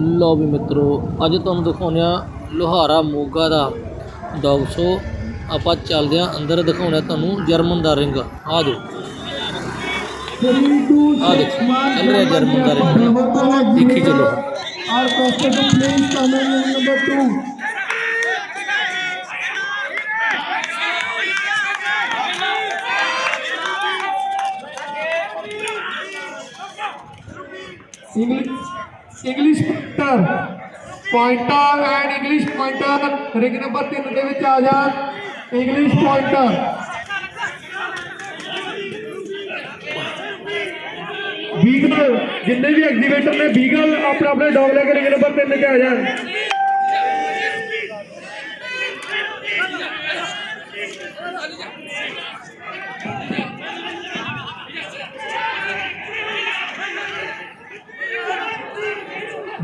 ਲਓ ਵੀ ਮਿੱਤਰੋ ਅੱਜ ਤੁਹਾਨੂੰ ਦਿਖਾਉਂਦੇ ਆ ਲੋਹਾਰਾ ਮੋਗਾ ਦਾ ਡੌਗ ਸ਼ੋ ਆਪਾਂ ਚੱਲਦੇ ਆ ਅੰਦਰ ਦਿਖਾਉਂਦੇ ਆ ਤੁਹਾਨੂੰ ਜਰਮਨ ਦਾ ਰਿੰਗ ਆ ਜੋ ਆ ਦੇਖੋ ਚੱਲ ਰਿਹਾ ਜਰਮਨ ਦਾ ਰਿੰਗ ਦੇਖੀ ਚਲੋ। Our customer please come in room. English, English pointer, pointer and English pointer ring number 3 ਦੇ ਵਿੱਚ ਆ ਜਾਣ English pointer ਬੀਗਲ ਜਿੰਨੇ ਵੀ ਐਗਜ਼ੀਬਿਟਰ ਨੇ ਬੀਗਲ ਆਪਣੇ ਆਪਣੇ ਡੌਗ ਲੈ ਕੇ ਰਿੰਗ ਨੰਬਰ 3 ਤੇ ਆ ਜਾਣ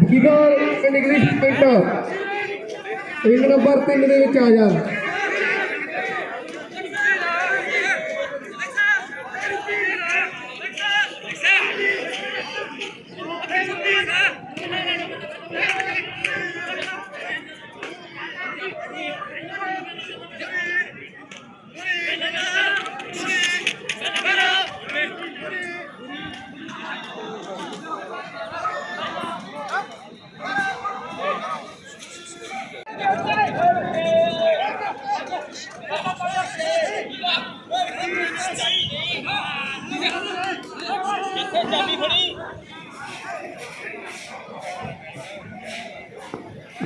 ਬਿਗਾਰ ਇਨ ਇੰਗਲਿਸ਼ ਪਿੰਡ ਇੱਕ ਨੰਬਰ 3 ਦੇ ਵਿੱਚ ਆ ਜਾ Yeah.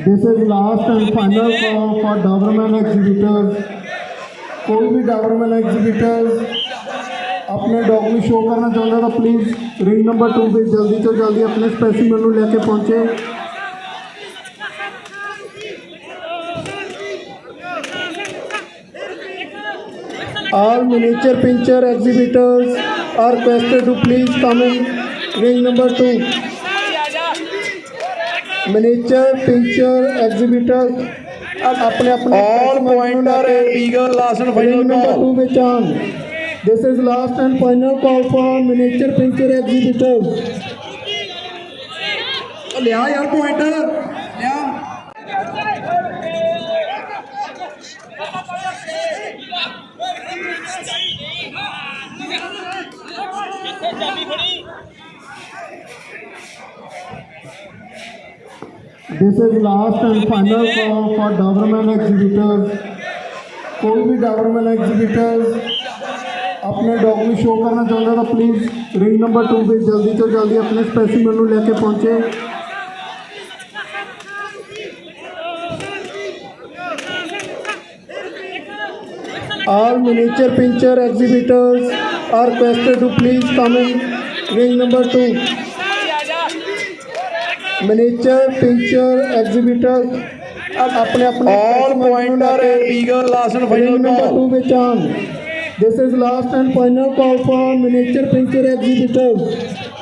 This is last and final for Doberman exhibitors कोई भी डॉबरमैन एग्जीबिटर्स अपने डॉग में शो करना चाहता तो प्लीज़ रिंग नंबर टू पे जल्दी तो जल्दी अपने स्पेसिमन को लेके पहुँचे। All miniature pinscher exhibitors are requested to please come in. Ring number 2 miniature pinscher exhibitor अपने अपने all pointer and last final to this is last and final call for miniature pinscher exhibitor लिया यार pointer this is last and final for Doberman exhibitors कोई भी Dobermann exhibitors अपने dog show करना चाहता तो प्लीज़ रिंग नंबर टू पे जल्दी तो जल्दी अपने स्पेसिमन लेके पहुँचे। All miniature pinscher exhibitors are requested to please come in. Ring number 2 manager pinscher exhibitor ਆਪਣੇ ਆਪਣੇ all pointer and beagle last and final call to ਵਿੱਚ on this is last and final call for miniature picture exhibitors